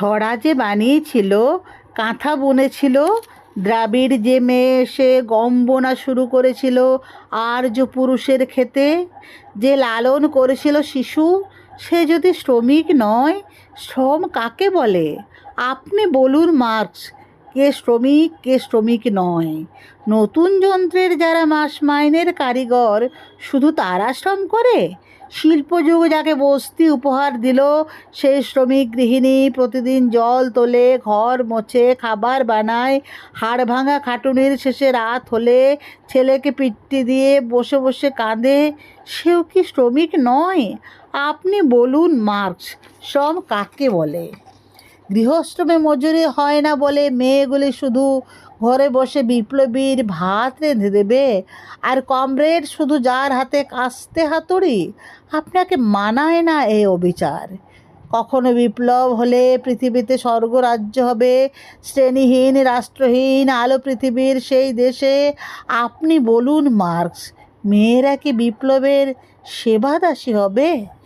ছড়া যে বানিয়েছিল, কাঁথা বুনেছিল, দ্রাবিড় যে মেয়ে এসে গম বোনা শুরু করেছিল, আর্য পুরুষের খেতে যে লালন করেছিল শিশু, সে যদি শ্রমিক নয়, শ্রম কাকে বলে? আপনি বলুন মার্কস। কে শ্রমিক কে শ্রমিক নয়। নতুন যন্ত্রের যারা মাস মাইনের কারিগর, শুধু তারা শ্রম করে? শিল্পযুগ যাকে বস্তি উপহার দিল, সেই শ্রমিক গৃহিণী প্রতিদিন জল তোলে, ঘর মোছে, খাবার বানায়, হাড় ভাঙা খাটুনির শেষে রাত হলে ছেলেকে পিট্টি দিয়ে বসে বসে কাঁদে। সেও কি শ্রমিক নয়? আপনি বলুন মার্কস, শ্রম কাকে বলে? গৃহশ্রমে মজুরি হয় না বলে মেয়েগুলি শুধু ঘরে বসে বিপ্লবীর ভাত রেঁধে দেবে। আর কমরেড শুধু যার হাতে কাস্তে হাতুড়ি, আপনাকে মানায় না এই অবিচার। কখনো বিপ্লব হলে পৃথিবীতে স্বর্গরাজ্য হবে। শ্রেণীহীন, রাষ্ট্রহীন, আলো পৃথিবীর সেই দেশে। আপনি বলুন, মার্কস, মেয়েরা কি বিপ্লবের সেবাদাসী হবে?